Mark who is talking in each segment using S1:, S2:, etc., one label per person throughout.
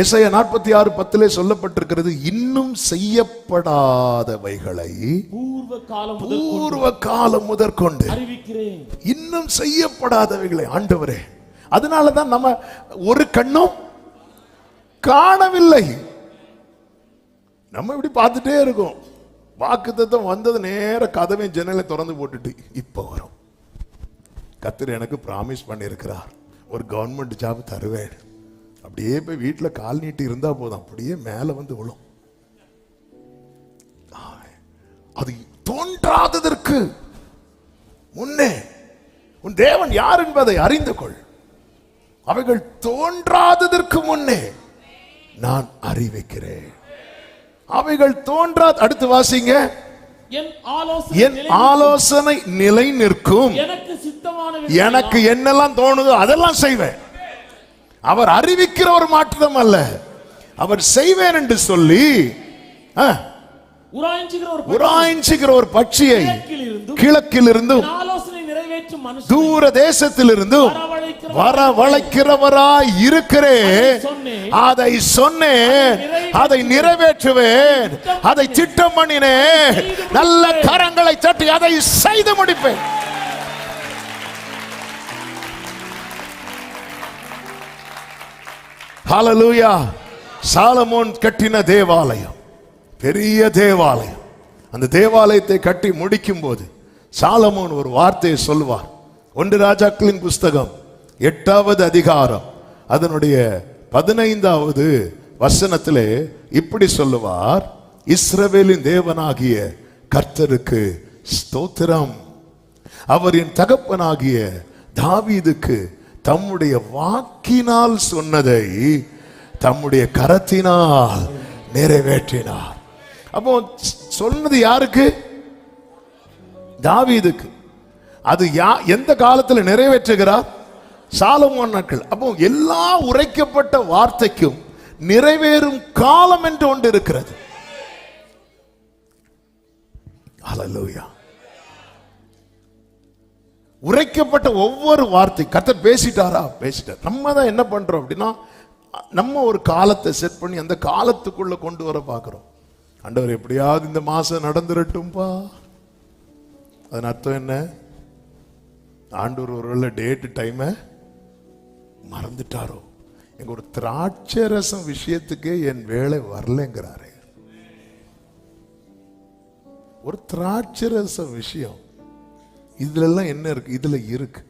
S1: இசைய நாற்பத்தி ஆறு பத்திலே சொல்லப்பட்டிருக்கிறது இன்னும் செய்யப்படாதவைகளை
S2: பூர்வ காலம் பூர்வ முதற்கொண்டு
S1: அறிவிக்கிறேன் இன்னும் செய்யப்படாதவைகளை ஆண்டவரே அதனாலதான் நம்ம ஒரு கண்ணும் காணவில்லை நம்ம இப்படி பார்த்துட்டே இருக்கோம் தத்துவம் வந்தது நேர கதவை ஜன்னலை திறந்து போட்டுட்டு இப்போ வரும் கத்திர எனக்கு ப்ராமிஸ் பண்ணியிருக்கிறார் ஒரு கவர்மெண்ட் ஜாப் தருவேன் அப்படியே போய் வீட்டில் கால் நீட்டி இருந்தால் போதும் அப்படியே மேலே வந்து விழும் அது தோன்றாததற்கு முன்னே உன் தேவன் யார் என்பதை அறிந்து கொள் அவைகள் தோன்றாததற்கு முன்னே நான் அறிவிக்கிறேன் அவைகள் தோன்றா அடுத்து வாசிங்க என் ஆலோசனை நிலை நிற்கும் எனக்கு என்னெல்லாம் தோணுதோ அதெல்லாம் செய்வேன் அவர் அறிவிக்கிற ஒரு மாற்றம் அல்ல அவர் செய்வேன் என்று சொல்லி உராய்ஞ்சுகிற ஒரு பட்சியை கிழக்கில் இருந்தும் தூர தேசத்தில் இருந்தும் வரவழைக்கிறவரா இருக்கிறேன் அதை சொன்னேன் அதை நிறைவேற்றுவேன் அதை திட்டம் பண்ணினேன் நல்ல கரங்களை தட்டி அதை செய்து முடிப்பேன் ஹாலலூயா சாலமோன் கட்டின தேவாலயம் பெரிய தேவாலயம் அந்த தேவாலயத்தை கட்டி முடிக்கும் போது சாலமோன் ஒரு வார்த்தையை சொல்வார் ஒன்று ராஜாக்களின் புஸ்தகம் எட்டாவது அதிகாரம் அதனுடைய பதினைந்தாவது வசனத்திலே இப்படி சொல்லுவார் இஸ்ரவேலின் தேவனாகிய கர்த்தருக்கு ஸ்தோத்திரம் அவரின் தகப்பனாகிய தாவீதுக்கு தம்முடைய வாக்கினால் சொன்னதை தம்முடைய கரத்தினால் நிறைவேற்றினார் அப்போ சொன்னது யாருக்கு தாவீதுக்கு அது யா எந்த காலத்தில் நிறைவேற்றுகிறார் சாலமோன் நாட்கள் அப்போ எல்லா உரைக்கப்பட்ட வார்த்தைக்கும் நிறைவேறும் காலம் என்று ஒன்று இருக்கிறது அலலூயா உரைக்கப்பட்ட ஒவ்வொரு வார்த்தை கத்தர் பேசிட்டாரா பேசிட்டார் நம்ம தான் என்ன பண்ணுறோம் அப்படின்னா நம்ம ஒரு காலத்தை செட் பண்ணி அந்த காலத்துக்குள்ளே கொண்டு வர பார்க்குறோம் அண்டவர் எப்படியாவது இந்த மாதம் நடந்துரட்டும்பா அதன் அர்த்தம் என்ன ஒரு ஒருவேளை டேட்டு டைமை மறந்துட்டாரோ எங்கள் ஒரு திராட்சை ரசம் என் வேலை வரலங்கிறாரு ஒரு திராட்சை ரசம் விஷயம் எல்லாம் என்ன இருக்கு இதுல இருக்கு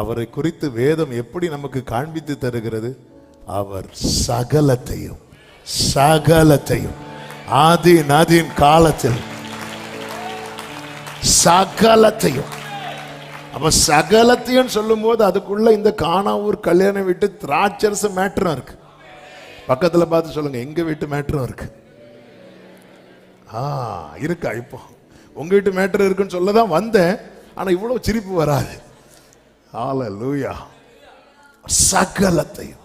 S1: அவரை குறித்து வேதம் எப்படி நமக்கு காண்பித்து தருகிறது அவர் சகலத்தையும் சகலத்தையும் ஆதி நதியின் காலத்தில் சகலத்தையும் அப்ப சகலத்தையும் சொல்லும் போது அதுக்குள்ள இந்த காணாவூர் கல்யாண வீட்டு திராட்சரச மேட்டரும் இருக்கு பக்கத்துல பார்த்து சொல்லுங்க எங்க வீட்டு மேட்டரும் இருக்கு ஆ இருக்கா இப்போ உங்ககிட்ட மேட்டர் இருக்குன்னு சொல்ல தான் வந்தேன் ஆனால் இவ்வளோ சிரிப்பு வராது ஆல லூயா சகலத்தையும்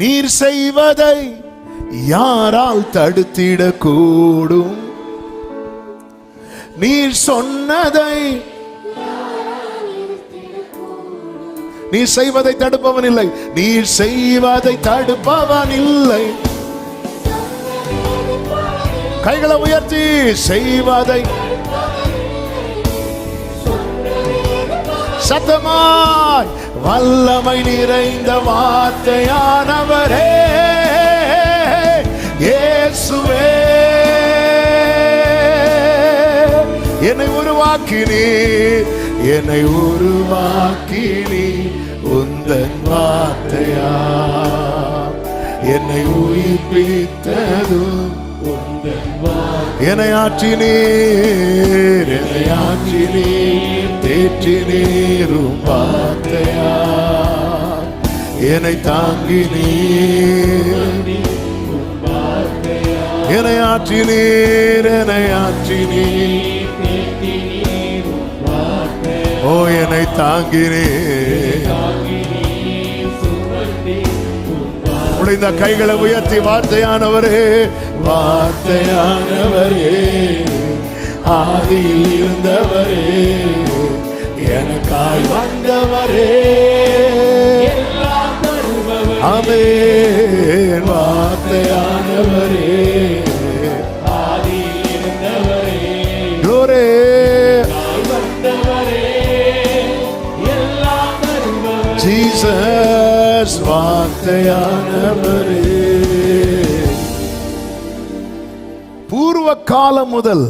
S1: நீர் செய்வதை யாரால் தடுத்திடக்கூடும் நீர் சொன்னதை நீ செய்வதை தடுப்பவன் இல்லை நீர் செய்வதை தடுப்பவன் இல்லை கைகளை உயர்த்தி செய்வதை சத்தமாய் வல்லமை நிறைந்த வார்த்தையானவரே இயேசுவே என்னை உருவாக்கினே என்னை உருவாக்கினே உந்தன் வார்த்தையா என்னை உயிர்ப்பித்ததும் என்னை ஆற்றினீர் என்னை ஆற்றினீர் தேற்றினீரும் பார்த்தையா என்னை தாங்கினீர் என்னை ஆற்றினீர் என்னை ஆற்றினீர் ஓ என்னை தாங்கினீர் உடைந்த கைகளை உயர்த்தி வார்த்தையானவரே வார்த்தையானவரே ஆதி இருந்தவரே எனக்காய் வந்தவரே அமே வார்த்தையானவரே Jesus, what they are never வார்த்தையானவரே காலம் முதல்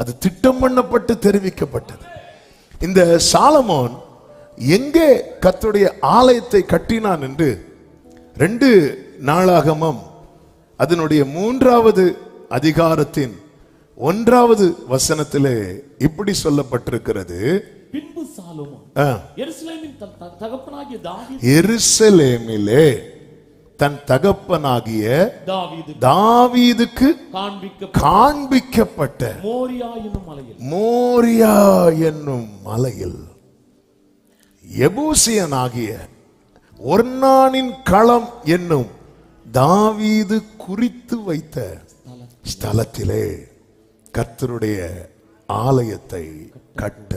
S1: அது திட்டம் பண்ணப்பட்டு தெரிவிக்கப்பட்டது இந்த சாலமோன் எங்கே கத்துடைய ஆலயத்தை கட்டினான் என்று ரெண்டு நாளாகமம் அதனுடைய மூன்றாவது அதிகாரத்தின் ஒன்றாவது வசனத்திலே இப்படி சொல்லப்பட்டிருக்கிறது
S2: பின்பு சாலமோன்
S1: எருசலேமிலே தன் தகப்பனாகிய தாவீதுக்கு காண்பிக்கப்பட்ட மோரியா என்னும் மலையில் எபூசியன் ஆகிய ஒர்ணானின் களம் என்னும் தாவீது குறித்து வைத்த ஸ்தலத்திலே கத்தருடைய ஆலயத்தை கட்ட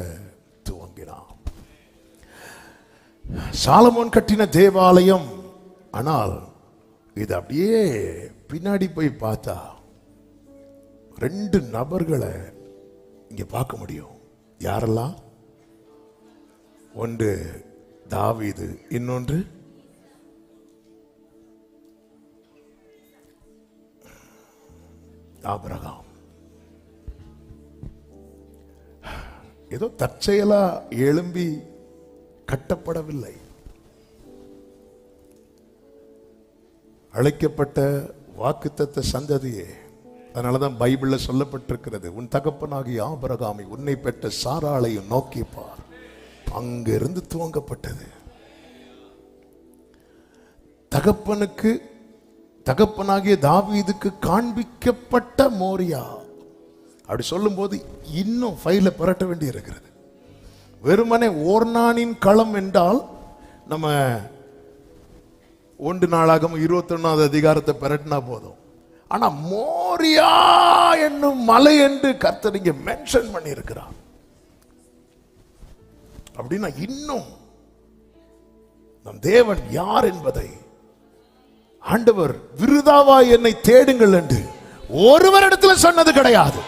S1: துவங்கினார் சாலமோன் கட்டின தேவாலயம் ஆனால் இது அப்படியே பின்னாடி போய் பார்த்தா ரெண்டு நபர்களை இங்கே பார்க்க முடியும் யாரெல்லாம் ஒன்று தாவிது இன்னொன்று ஆபிரகாம் ஏதோ தற்செயலா எழும்பி கட்டப்படவில்லை அழைக்கப்பட்ட வாக்குத்தத்த சந்ததியே அதனால தான் பைபிளில் சொல்லப்பட்டிருக்கிறது உன் தகப்பனாகிய ஆபரகாமி உன்னை பெற்ற சாராளையும் நோக்கிப்பார் அங்கிருந்து துவங்கப்பட்டது தகப்பனுக்கு தகப்பனாகிய தாவீதுக்கு காண்பிக்கப்பட்ட மோரியா அப்படி சொல்லும்போது இன்னும் ஃபைல பரட்ட வேண்டி இருக்கிறது வெறுமனே ஓர்னானின் களம் என்றால் நம்ம ஒன்று இருபத்தி இருபத்தொன்னாவது அதிகாரத்தை பெரட்டினா போதும் ஆனால் மோரியா என்னும் மலை என்று கர்த்தர் மென்ஷன் பண்ணியிருக்கிறார் அப்படின்னா இன்னும் நம் தேவன் யார் என்பதை ஆண்டவர் விருதாவா என்னை தேடுங்கள் என்று ஒருவரிடத்துல சொன்னது கிடையாது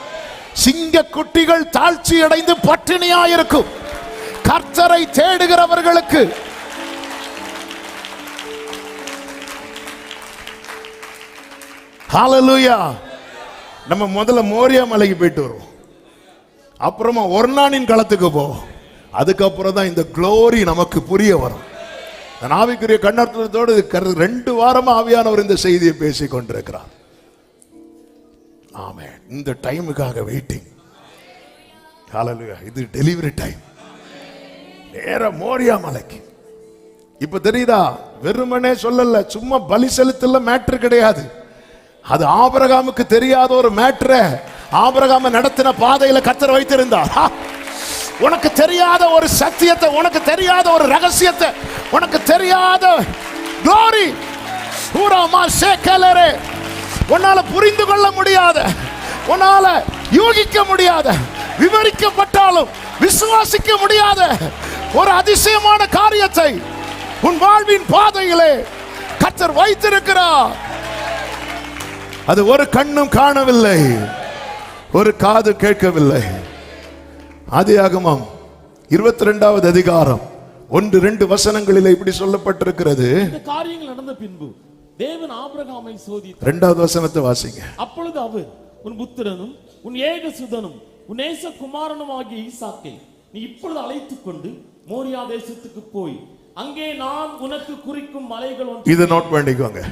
S1: சிங்க குட்டிகள் தாழ்ச்சி அடைந்து பட்டினியா இருக்கும் கர்த்தரை தேடுகிறவர்களுக்கு ஹாலலூயா நம்ம முதல்ல மோரியா மலைக்கு போயிட்டு வருவோம் அப்புறமா ஒரு நாணின் களத்துக்கு போவோம் அதுக்கப்புறம் தான் இந்த குளோரி நமக்கு புரிய வரும் ஆவிக்குரிய கண்ணாட்டத்தோடு ரெண்டு வாரமாக ஆவியானவர் இந்த செய்தியை பேசி கொண்டிருக்கிறார் ஆமே இந்த டைமுக்காக வெயிட்டிங் இது டெலிவரி டைம் நேர மோரியா மலைக்கு இப்ப தெரியுதா வெறுமனே சொல்லல சும்மா பலி செலுத்தல மேட்ரு கிடையாது அது ஆபரகாமுக்கு தெரியாத ஒரு மேட்ரு ஆபரகாம நடத்தின பாதையில கத்தர் வைத்திருந்தார் உனக்கு தெரியாத ஒரு சத்தியத்தை உனக்கு தெரியாத ஒரு ரகசியத்தை உனக்கு தெரியாத க்ளோரி ஊராமா சேக்கலரே உன்னால புரிந்து கொள்ள முடியாத உன்னால யோகிக்க முடியாத விவரிக்கப்பட்டாலும் விசுவாசிக்க முடியாத ஒரு அதிசயமான காரியத்தை உன் வாழ்வின் பாதையிலே கத்தர் வைத்திருக்கிறார் அது ஒரு கண்ணும் காணவில்லை ஒரு காது கேட்கவில்லை ஆதியாகமம் இருபத்தி ரெண்டாவது அதிகாரம் ஒன்று ரெண்டு வசனங்களில் இப்படி சொல்லப்பட்டிருக்கிறது
S2: காரியங்கள் நடந்த பின்பு தேவன் ஆபிரகாமை
S1: சோதி ரெண்டாவது வசனத்தை வாசிங்க
S2: அப்பொழுது அவர் உன் புத்திரனும் உன் ஏக சுதனும் உன் ஏச குமாரனும் ஆகிய ஈசாக்கை நீ இப்பொழுது அழைத்து கொண்டு மோரியா தேசத்துக்கு போய் அங்கே நான் உனக்கு குறிக்கும் மலைகள்
S1: இதை நோட் பண்ணிக்கோங்க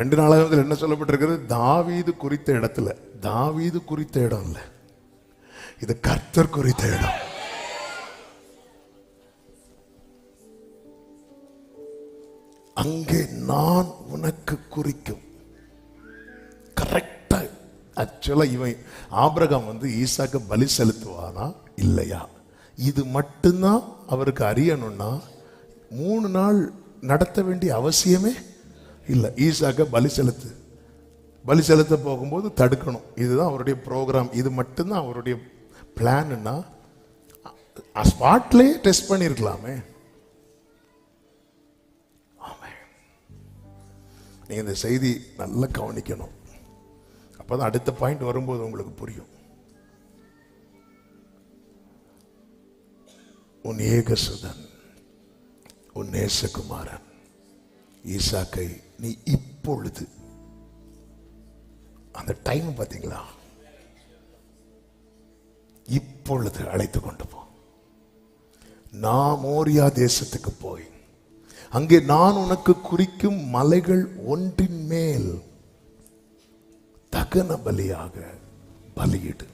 S1: ரெண்டு நாளாவது என்ன சொல்லப்பட்டிருக்கிறது தாவீது குறித்த இடத்துல தாவீது குறித்த இடம் இல்லை இது கர்த்தர் குறித்த இடம் அங்கே நான் உனக்கு குறிக்கும் கரெக்டா ஆக்சுவலாக இவன் ஆபிரகாம் வந்து ஈசாக்க பலி செலுத்துவானா இல்லையா இது மட்டும்தான் அவருக்கு அறியணும்னா மூணு நாள் நடத்த வேண்டிய அவசியமே இல்லை ஈசாக்க பலி செலுத்து பலி செலுத்த போகும்போது தடுக்கணும் இதுதான் அவருடைய ப்ரோக்ராம் இது மட்டும்தான் அவருடைய பிளான்னா ஸ்பாட்லேயே டெஸ்ட் பண்ணியிருக்கலாமே நீங்கள் இந்த செய்தி நல்லா கவனிக்கணும் அப்போ தான் அடுத்த பாயிண்ட் வரும்போது உங்களுக்கு புரியும் உன் ஏகசுதன் உன் நேசகுமாரன் ஈசாக்கை நீ இப்பொழுது அந்த டைம் பார்த்தீங்களா இப்பொழுது அழைத்து கொண்டு போ நான் மோரியா தேசத்துக்கு போய் அங்கே நான் உனக்கு குறிக்கும் மலைகள் ஒன்றின் மேல் தகன பலியாக பலியிடு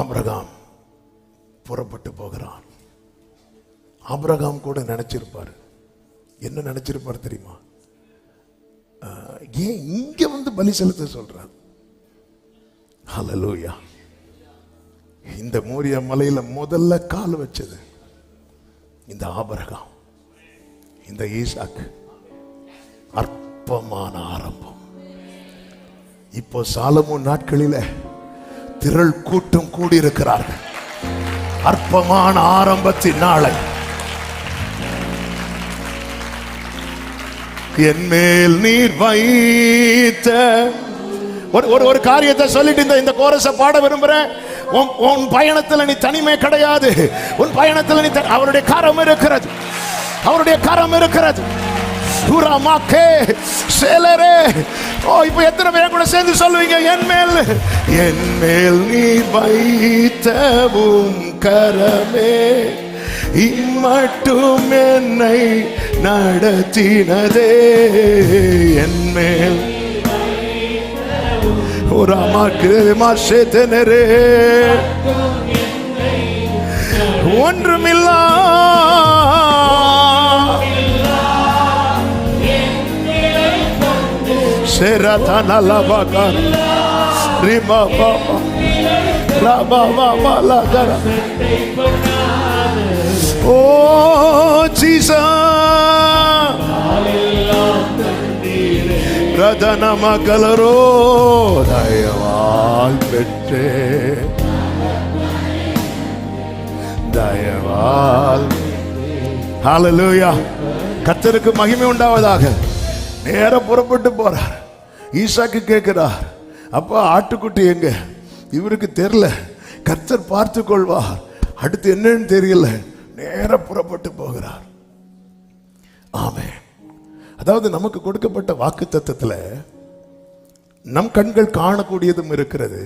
S1: ஆபிரகாம் புறப்பட்டு போகிறான் ஆபிரகாம் கூட நினைச்சிருப்பாரு என்ன நினச்சிருப்பார் தெரியுமா ஏன் இங்கே வந்து பலி செலுத்த சொல்கிறார் ஹலலூயா இந்த மூரிய மலையில் முதல்ல கால் வச்சது இந்த ஆபரகம் இந்த ஈசாக்கு அற்பமான ஆரம்பம் இப்போ சாலமூ நாட்களில் திரள் கூட்டம் கூடியிருக்கிறார்கள் அற்பமான ஆரம்பத்தின் நாளை என் மேல் நீர் வைத்த ஒரு ஒரு ஒரு காரியத்தை சொல்லிட்டு இந்த இந்த கோரஸை பாட விரும்புகிறேன் உன் உன் பயணத்தில் நீ தனிமை கிடையாது உன் பயணத்தில் நீ அவருடைய கரம் இருக்கிறது அவருடைய கரம் இருக்கிறது சூராமாக்கே சேலரே ஓ இப்போ எத்தனை பேர் கூட சேர்ந்து சொல்லுவீங்க என் மேல் என் மேல் நீ வைத்த கரமே இம்மட்டும் என்னை நடத்தினதே என்மேல் ஒரு அம்மாக்கு மாஷேத்தனரே ஒன்றுமில்லா சேராதான் அல்லாபாக்கா ரிமா பாபா ராபா பாபா Oh, மகளரோ தயவால் பெற்றே தயவால் ஹalleluya கர்த்தருக்கு மகிமை உண்டாவதாக நேர புறப்பட்டு போறார் ஈசாக்கு கேட்கிறார் அப்பா ஆட்டுக்குட்டி எங்க இவருக்கு தெரியல கத்தர் பார்த்து கொள்வார் அடுத்து என்னன்னு தெரியல நேர புறப்பட்டு போகிறார் ஆமே அதாவது நமக்கு கொடுக்கப்பட்ட வாக்கு தத்துவத்தில் நம் கண்கள் காணக்கூடியதும் இருக்கிறது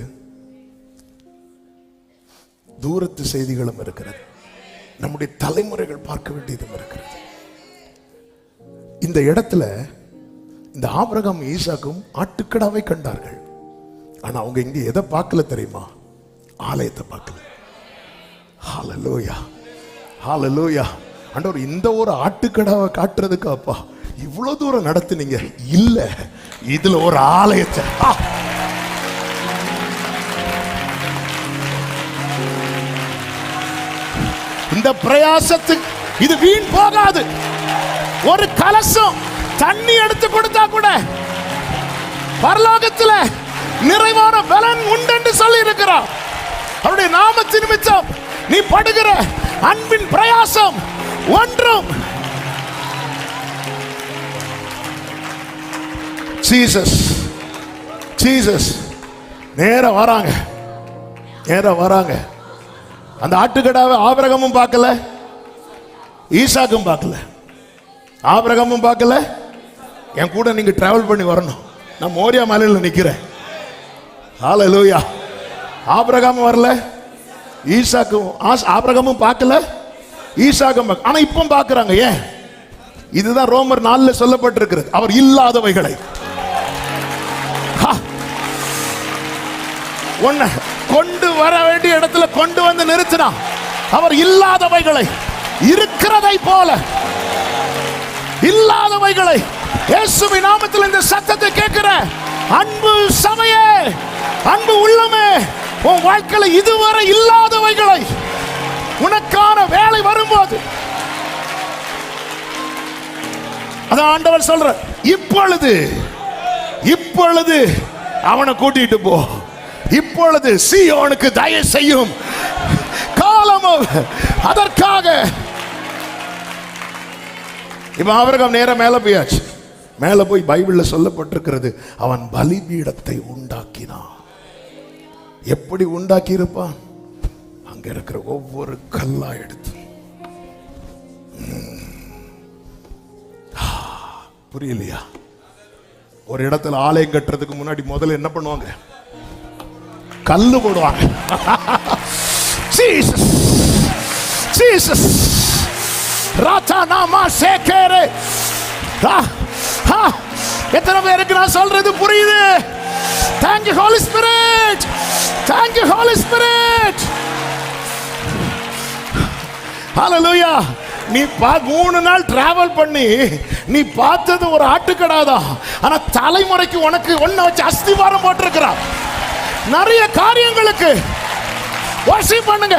S1: தூரத்து செய்திகளும் இருக்கிறது நம்முடைய தலைமுறைகள் பார்க்க வேண்டியதும் இருக்கிறது இந்த இடத்துல இந்த ஆபிரகாம் ஈசாக்கும் ஆட்டுக்கடாவை கண்டார்கள் ஆனா அவங்க இங்க எதை பார்க்கல தெரியுமா ஆலயத்தை பார்க்கல ஹாலலோயா ஹாலலூயா அண்டவர் இந்த ஒரு ஆட்டுக்கடாவை காட்டுறதுக்கு அப்பா இவ்வளோ தூரம் நடத்துனீங்க இல்லை இதில் ஒரு ஆலயத்தை இந்த பிரயாசத்துக்கு இது வீண் போகாது ஒரு கலசம் தண்ணி எடுத்து கொடுத்தா கூட பரலோகத்தில் நிறைவான பலன் உண்டு சொல்லி இருக்கிறார் அவருடைய நாமத்தின் மிச்சம் நீ படுகிற அன்பின் பிரயாசம் ஒன்றும் ஜீசஸ் ஜீசஸ் நேர வராங்க நேர வராங்க அந்த ஆட்டுக்கடாவை ஆபரகமும் பார்க்கல ஈசாக்கும் பார்க்கல ஆபரகமும் பார்க்கல என் கூட நீங்க டிராவல் பண்ணி வரணும் நான் மோரியா மலையில் நிற்கிறேன் ஆலலூயா ஆபரகம் வரல ஈசாக்கும் ஆபிரகமும் பார்க்கல ஈசாக்கும் ஆனா இப்பவும் பாக்குறாங்க ஏன் இதுதான் ரோமர் நாலு சொல்லப்பட்டிருக்கிறது அவர் இல்லாதவைகளை கொண்டு வர வேண்டிய இடத்துல கொண்டு வந்து நிறுத்தினா அவர் இல்லாதவைகளை இருக்கிறதை போல இல்லாதவைகளை இயேசுவி நாமத்தில் இந்த சத்தத்தை கேட்கிற அன்பு சமையே அன்பு உள்ளமே உன் வாழ்க்கையில இதுவரை இல்லாதவைகளை உனக்கான வேலை வரும்போது அதான் ஆண்டவர் சொல்ற இப்பொழுது இப்பொழுது அவனை கூட்டிட்டு போ இப்பொழுது அவனுக்கு தயவு செய்யும் காலமும் அதற்காக இப்ப அவர்கள் நேரம் மேல போயாச்சு மேல போய் பைபிள்ல சொல்லப்பட்டிருக்கிறது அவன் பலிபீடத்தை உண்டாக்கினான் எப்படி உண்டாக்கி இருப்பான் அங்க இருக்கிற ஒவ்வொரு கல்லா எடுத்து புரியலையா ஒரு இடத்துல ஆலயம் கட்டுறதுக்கு முன்னாடி முதல்ல என்ன பண்ணுவாங்க கல்லு போடுவாங்க நாமா எத்தனை பேருக்கு நான் சொல்றது புரியுது Thank you, Holy Spirit. Thank you, Holy Spirit. ஹalleluya நீ பா மூணு நாள் டிராவல் பண்ணி நீ பார்த்தது ஒரு ஆட்டுக்கடாதா ஆனா தலைமுறைக்கு உனக்கு ஒன்ன வச்சு அஸ்திவாரம் போட்டிருக்கிறார் நிறைய காரியங்களுக்கு வசி பண்ணுங்க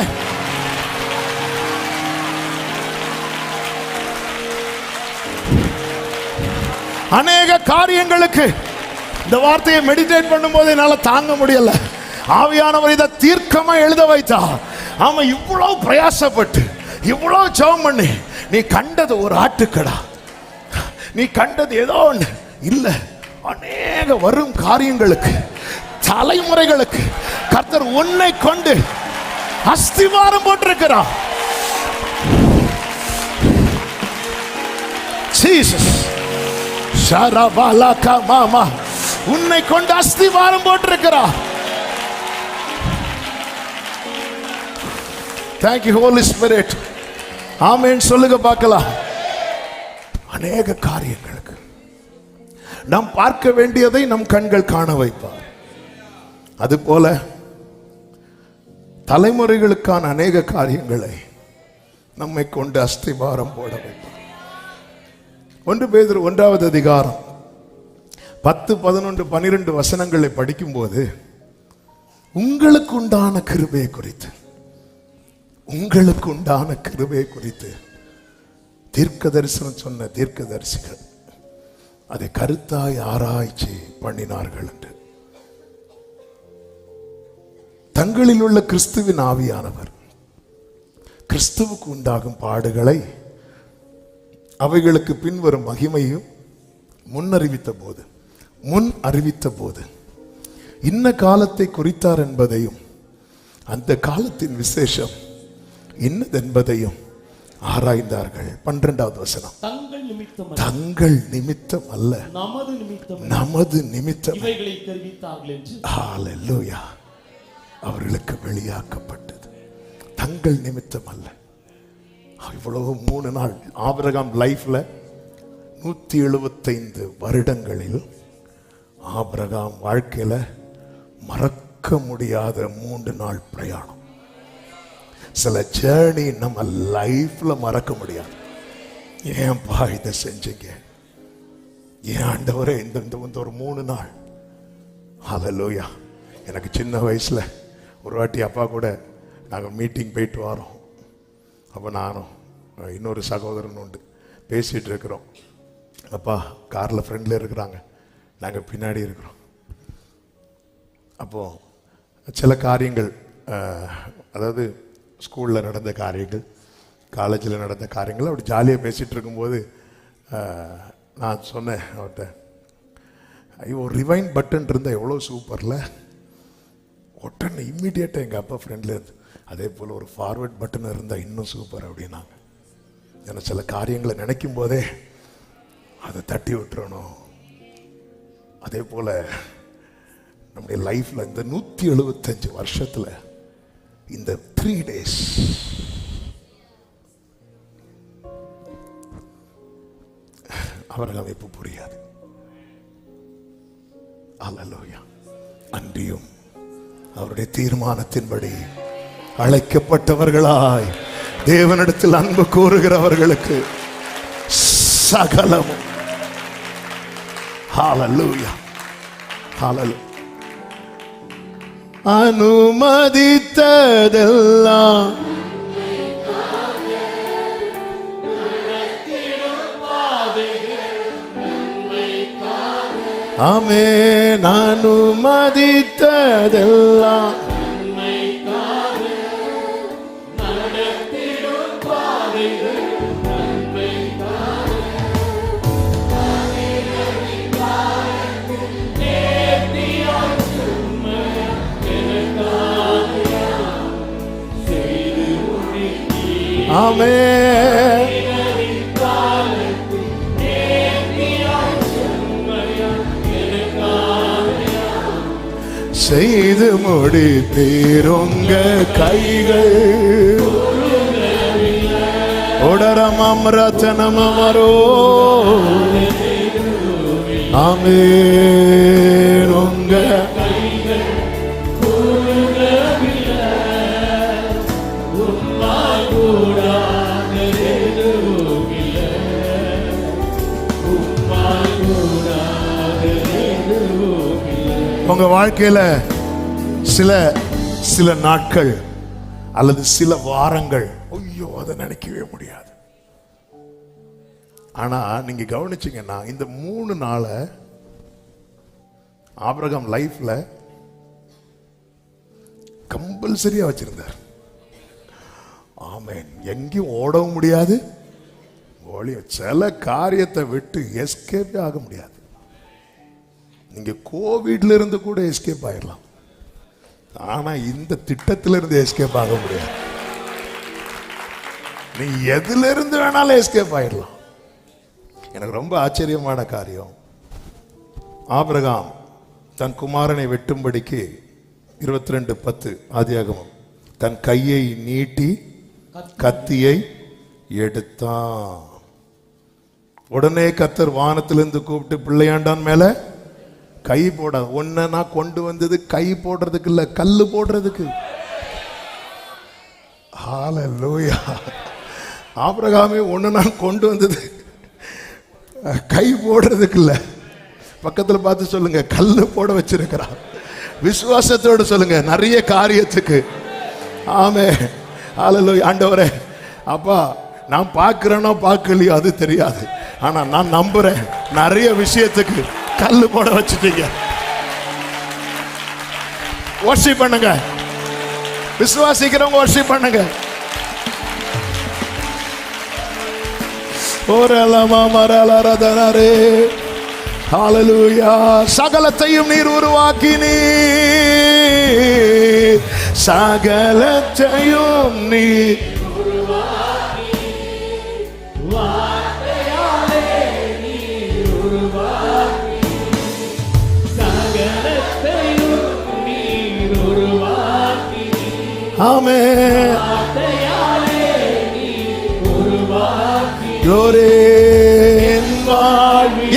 S1: அநேக காரியங்களுக்கு இந்த வார்த்தையை மெடிடேட் பண்ணும்போது என்னால் தாங்க முடியல ஆவியானவர் இதை தீர்க்கமாக எழுத வைத்தா அவன் இவ்வளோ பிரயாசப்பட்டு இவ்வளோ ஜெபம் பண்ணி நீ கண்டது ஒரு ஆட்டுக்கடா நீ கண்டது ஏதோ ஒன்று இல்லை அநேக வரும் காரியங்களுக்கு தலைமுறைகளுக்கு கர்த்தர் உன்னை கொண்டு அஸ்திவாரம் போட்டிருக்கிறார் Jesus. Sharabala kamama. உன்னை கொண்டு அஸ்திவாரம் போட்டிருக்கிறார் தேங்க்யூ ஹோலி ஸ்பிரிட் ஆமேன்னு சொல்லுங்க பார்க்கலாம் அநேக காரியங்களுக்கு நாம் பார்க்க வேண்டியதை நம் கண்கள் காண வைப்பார் அது போல தலைமுறைகளுக்கான அநேக காரியங்களை நம்மை கொண்டு அஸ்திவாரம் போட வைப்பார் ஒன்று பேர் ஒன்றாவது அதிகாரம் பத்து பதினொன்று பன்னிரெண்டு வசனங்களை படிக்கும்போது உங்களுக்கு உண்டான கிருபையை குறித்து உங்களுக்கு உண்டான கிருபையை குறித்து தீர்க்க தரிசனம் சொன்ன தீர்க்க தரிசிகள் அதை கருத்தாய் ஆராய்ச்சி பண்ணினார்கள் என்று தங்களில் உள்ள கிறிஸ்துவின் ஆவியானவர் கிறிஸ்துவுக்கு உண்டாகும் பாடுகளை அவைகளுக்கு பின்வரும் மகிமையும் முன்னறிவித்த போது முன் அறிவித்த போது இன்ன காலத்தை குறித்தார் என்பதையும் அந்த காலத்தின் விசேஷம் என்பதையும் ஆராய்ந்தார்கள் பன்னிரெண்டாவது வசனம் தங்கள் நிமித்தம் அல்ல நமது நிமித்தம் நமது நிமித்தம் அவர்களுக்கு வெளியாக்கப்பட்டது தங்கள் நிமித்தம் அல்ல இவ்வளவு மூணு நாள் ஆபிரகாம் லைஃப்ல நூத்தி எழுபத்தைந்து வருடங்களில் ஆபிரகாம் வாழ்க்கையில் மறக்க முடியாத மூன்று நாள் பிரயாணம் சில ஜேர்னி நம்ம லைஃப்பில் மறக்க முடியாது ஏன்பா இதை செஞ்சீங்க ஏன் ஆண்டவரே இந்த வந்து ஒரு மூணு நாள் லோயா எனக்கு சின்ன வயசில் ஒரு வாட்டி அப்பா கூட நாங்கள் மீட்டிங் போயிட்டு வரோம் அப்போ நானும் இன்னொரு சகோதரன் உண்டு பேசிகிட்டு இருக்கிறோம் அப்பா காரில் ஃப்ரெண்டில் இருக்கிறாங்க நாங்கள் பின்னாடி இருக்கிறோம் அப்போது சில காரியங்கள் அதாவது ஸ்கூலில் நடந்த காரியங்கள் காலேஜில் நடந்த காரியங்கள் அப்படி ஜாலியாக பேசிகிட்டு இருக்கும்போது நான் சொன்னேன் அவர்கிட்ட ஐயோ ரிவைன் பட்டன் இருந்தால் எவ்வளோ சூப்பரில் உடனே இம்மிடியேட்டாக எங்கள் அப்பா ஃப்ரெண்டில் இருந்து அதே போல் ஒரு ஃபார்வேர்ட் பட்டன் இருந்தால் இன்னும் சூப்பர் அப்படின்னாங்க ஏன்னா சில காரியங்களை நினைக்கும் போதே அதை தட்டி விட்டுறணும் அதே போல் நம்முடைய லைஃப்பில் இந்த நூற்றி எழுபத்தஞ்சு வருஷத்தில் இந்த த்ரீ டேஸ் அவர்கள் அமைப்பு புரியாது அல்லலோயா அன்றியும் அவருடைய தீர்மானத்தின்படி அழைக்கப்பட்டவர்களாய் தேவனிடத்தில் அன்பு கூறுகிறவர்களுக்கு சகலமும் ஹாலலூயா ஹாலலு அனுமதித்ததெல்லாம் ஆமே அனுமதித்ததெல்லாம் ஆமே செய்து முடித்தீருங்க கைகள் உடரமம் ரச்சனம் அமரோ ஆமே உங்க உங்க வாழ்க்கையில சில சில நாட்கள் அல்லது சில வாரங்கள் ஐயோ அதை நினைக்கவே முடியாது ஆனா நீங்க கவனிச்சிங்கன்னா இந்த மூணு நாளை ஆபிரகம் லைஃப்ல கம்பல்சரியா வச்சிருந்தார் ஆமேன் எங்கேயும் ஓடவும் முடியாது சில காரியத்தை விட்டு எஸ்கேப்பே ஆக முடியாது நீங்கள் கோவிட்ல இருந்து கூட எஸ்கேப் ஆயிடலாம் ஆனால் இந்த திட்டத்திலிருந்து எஸ்கேப் ஆக முடியாது நீ எதுலேருந்து வேணாலும் எஸ்கேப் ஆயிடலாம் எனக்கு ரொம்ப ஆச்சரியமான காரியம் ஆபிரகாம் தன் குமாரனை வெட்டும்படிக்கு இருபத்தி ரெண்டு பத்து ஆதியாகமும் தன் கையை நீட்டி கத்தியை எடுத்தான் உடனே கத்தர் வானத்திலிருந்து கூப்பிட்டு பிள்ளையாண்டான் மேலே கை போட ஒன்றை நான் கொண்டு வந்தது கை போடுறதுக்கு இல்லை கல் போடுறதுக்கு ஹால லோயா ஆபிரகாமே ஒன்று நான் கொண்டு வந்தது கை போடுறதுக்கு இல்லை பக்கத்தில் பார்த்து சொல்லுங்க கல் போட வச்சிருக்கிறார் விசுவாசத்தோடு சொல்லுங்க நிறைய காரியத்துக்கு ஆமே ஆலலோ ஆண்டவரே அப்பா நான் பார்க்குறேனோ பார்க்கலையோ அது தெரியாது ஆனால் நான் நம்புகிறேன் நிறைய விஷயத்துக்கு கல் போட வச்சுட்டீங்க வர்ஷிப் பண்ணுங்க விசுவாசிக்கிறவங்க வர்ஷிப் பண்ணுங்க சகலத்தையும் நீர் உருவாக்கி நீ சகலத்தையும் நீர் Amen.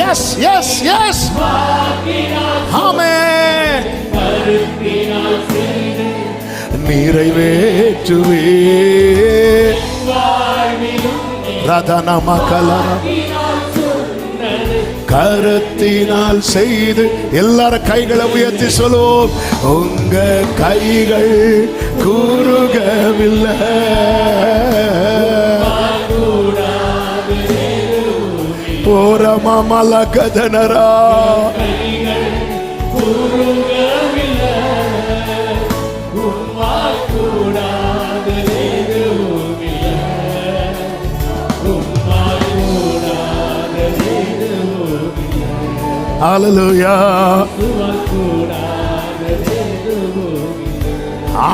S1: Yes, yes, yes. கருத்தினால் செய்து எல்லார கைகளை உயர்த்தி சொல்லுவோம் உங்க கைகள் கூறுகவில்லை போரமா மலகதனரா
S2: கூறுக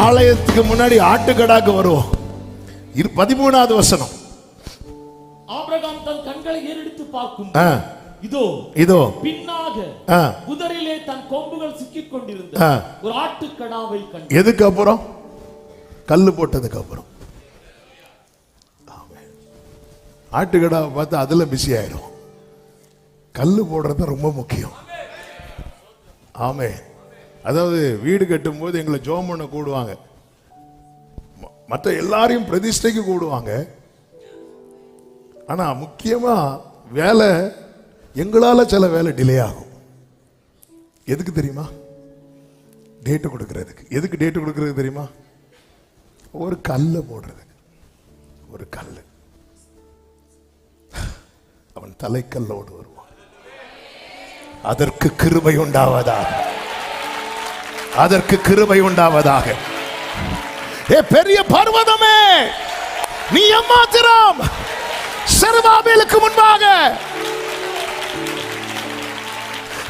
S1: ஆலயத்துக்கு முன்னாடி ஆட்டுக்கடாக்கு வருவோம் இது பதிமூணாவது வசனம்
S2: தன் கண்களை ஏறெடுத்து பார்க்கும் இதோ
S1: இதோ பின்னாக
S2: குதிரையிலே தன் கொம்புகள் சிக்கிக் கொண்டிருந்த ஒரு ஆட்டுக்கடாவை
S1: கண்டு எதுக்கு அப்புறம் கல்லு போட்டதுக்கு அப்புறம் ஆட்டுக்கடாவை பார்த்து அதில் பிஸி ஆயிரும் கல் போடுறது ரொம்ப முக்கியம் ஆமே அதாவது வீடு கட்டும்போது எங்களை ஜோம் பண்ண கூடுவாங்க மற்ற எல்லாரையும் பிரதிஷ்டைக்கு கூடுவாங்க ஆனால் முக்கியமாக வேலை எங்களால் சில வேலை டிலே ஆகும் எதுக்கு தெரியுமா டேட்டு கொடுக்கறதுக்கு எதுக்கு டேட்டு கொடுக்கறது தெரியுமா ஒரு கல்லு போடுறது ஒரு கல் அவன் தலைக்கல்லோடு அதற்கு கிருபை உண்டாவதாக அதற்கு கிருபை உண்டாவதாக ஏ பெரிய பர்வதமே நீ எம்மாத்திரம் செருபாபேலுக்கு முன்பாக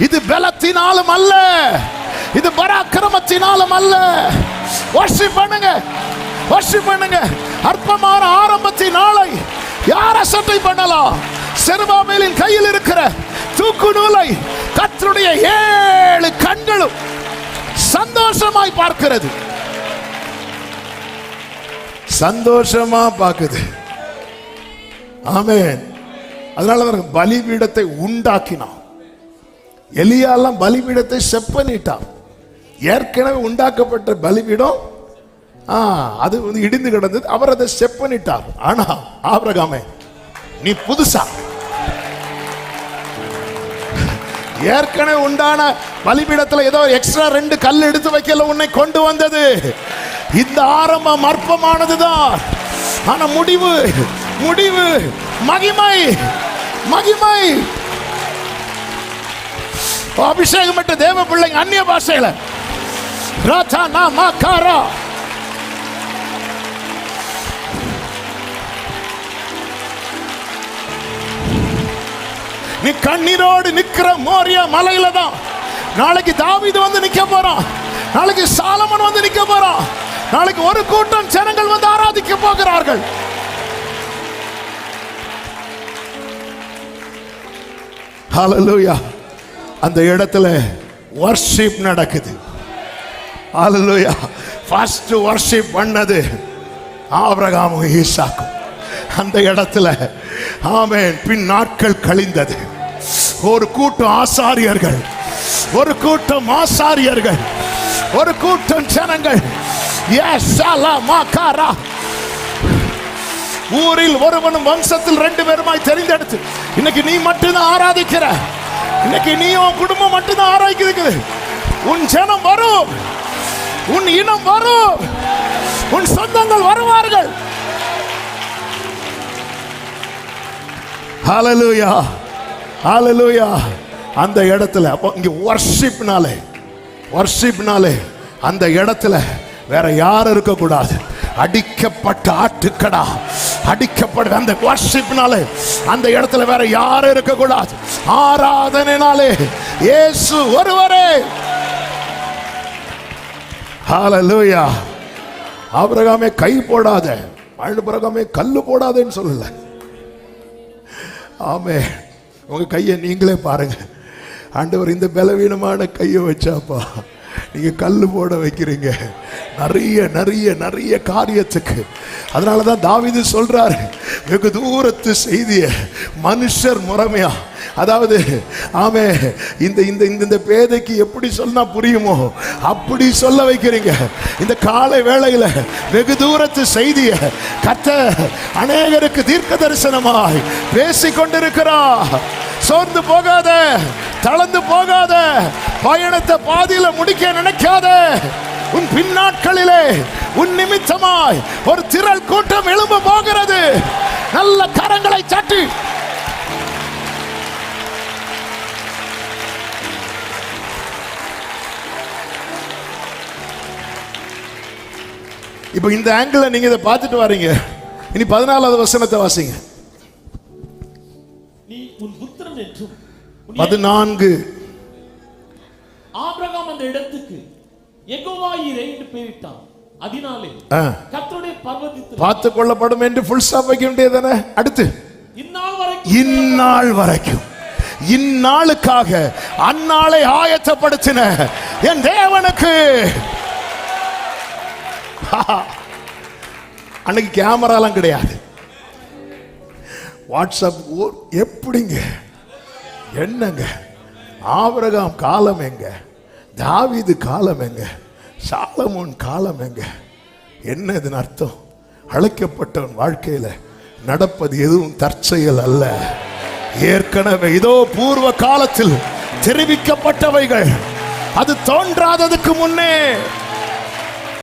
S1: இது பலத்தினாலும் அல்ல இது பராக்கிரமத்தினாலும் அல்ல வர்ஷிப் பண்ணுங்க வர்ஷிப் பண்ணுங்க அற்பமான ஆரம்பத்தின் நாளை யார் அசட்டை பண்ணலாம் செருபாமேலின் கையில் இருக்கிற தூக்கு நூலை கத்தருடைய ஏழு கண்களும் சந்தோஷமாய் பார்க்கிறது சந்தோஷமா பார்க்குது ஆமேன் அதனால பலிபீடத்தை உண்டாக்கினான் எலியாலாம் பலிபீடத்தை செப்பனிட்டான் ஏற்கனவே உண்டாக்கப்பட்ட பலிபீடம் அது வந்து இடிந்து கிடந்தது அவர் அதை செப்பனிட்டார் ஆனா ஆபரகாமே நீ புதுசா ஏற்கனவே உண்டான பலிபீடத்தில் ஏதோ எக்ஸ்ட்ரா ரெண்டு கல் எடுத்து வைக்கல உன்னை கொண்டு வந்தது இந்த ஆரம்பம் அற்பமானது தான் ஆனா முடிவு முடிவு மகிமை மகிமை அபிஷேகம் மட்டும் தேவ பிள்ளைங்க அந்நிய பாஷையில் ராஜா நா மா காரா நீ கண்ணீரோடு இருக்கிற மோரிய மலையில தான் நாளைக்கு தாவிது வந்து நிக்க போறோம் நாளைக்கு சாலமன் வந்து நிக்க போறோம் நாளைக்கு ஒரு கூட்டம் ஜனங்கள் வந்து ஆராதிக்க போகிறார்கள் ஹalleluya அந்த இடத்துல வர்ஷிப் நடக்குது ஹalleluya ஃபர்ஸ்ட் வர்ஷிப் பண்ணது ஆபிரகாமும் ஈசாக்கும் அந்த இடத்துல ஆமேன் பின் நாட்கள் கழிந்தது ஒரு கூட்டம் ஆசாரியர்கள் ஒரு கூட்டம் ஆசாரியர்கள் ஒரு கூட்டம் ஜனங்கள் ஊரில் ஒருவனும் வம்சத்தில் ரெண்டு பேருமாய் தெரிந்தெடுத்து இன்னைக்கு நீ மட்டும்தான் ஆராதிக்கிற இன்னைக்கு நீ உன் குடும்பம் மட்டும்தான் ஆராய்க்கிறது உன் ஜனம் வரும் உன் இனம் வரும் உன் சொந்தங்கள் வருவார்கள் Hallelujah. ஆலலூயா அந்த இடத்துல இங்கே வர்ஷிப்னாலே வர்ஷிப்னாலே அந்த இடத்துல வேற யாரும் இருக்கக்கூடாது அடிக்கப்பட்ட ஆட்டுக்கடா அடிக்கப்பட்ட அந்த வர்ஷிப்னாலே அந்த இடத்துல வேற யாரும் இருக்கக்கூடாது ஆராதனைனாலே இயேசு ஒருவரே ஹalleluya ஆபிரகாமே கை போடாத ஆபிரகாமே கல்லு போடாதேன்னு சொல்லல ஆமே உங்கள் கையை நீங்களே பாருங்கள் ஆண்டவர் இந்த பலவீனமான கையை வச்சாப்பா நீங்கள் கல் போட வைக்கிறீங்க நிறைய நிறைய நிறைய காரியத்துக்கு அதனால தான் தாவிது சொல்கிறாரு வெகு தூரத்து செய்திய மனுஷர் முறைமையா அதாவது ஆமே இந்த இந்த இந்த இந்த பேதைக்கு எப்படி சொன்னால் புரியுமோ அப்படி சொல்ல வைக்கிறீங்க இந்த காலை வேளையில் வெகு தூரத்து செய்திய கத்த அநேகருக்கு தீர்க்க தரிசனமாய் பேசிக்கொண்டிருக்கிறார் சோர்ந்து போகாத தளர்ந்து போகாத பயணத்தை பாதியில முடிக்க நினைக்காத உன் பின்னாட்களிலே உன் நிமித்தமாய் ஒரு திரள் கூட்டம் எழும்ப போகிறது நல்ல கரங்களை சாட்டி இப்போ இந்த ஆங்கிள் நீங்க இதை பார்த்துட்டு வரீங்க இனி பதினாலாவது வசனத்தை வாசிங்க நீ உன் என்றும் பதினான்கு
S2: ஆபிரகாம் அந்த இடத்துக்கு எகோவாயிரே என்று அதனாலே
S1: பார்த்து கொள்ளப்படும் என்று ஃபுல் ஸ்டாப் வைக்க வேண்டியதானே அடுத்து
S2: இந்நாள் வரைக்கும் இந்நாள் வரைக்கும்
S1: இந்நாளுக்காக அந்நாளை ஆயத்தப்படுத்தின என் தேவனுக்கு அன்னைக்கு கேமராலாம் கிடையாது வாட்ஸ்அப் எப்படிங்க என்னங்க ஆபரகாம் காலம் எங்க தாவிது காலம் எங்க சாலமோன் காலம் எங்க என்ன இதன் அர்த்தம் அழைக்கப்பட்டவன் வாழ்க்கையில் நடப்பது எதுவும் தற்செயல் அல்ல ஏற்கனவே இதோ பூர்வ காலத்தில் தெரிவிக்கப்பட்டவைகள் அது தோன்றாததுக்கு முன்னே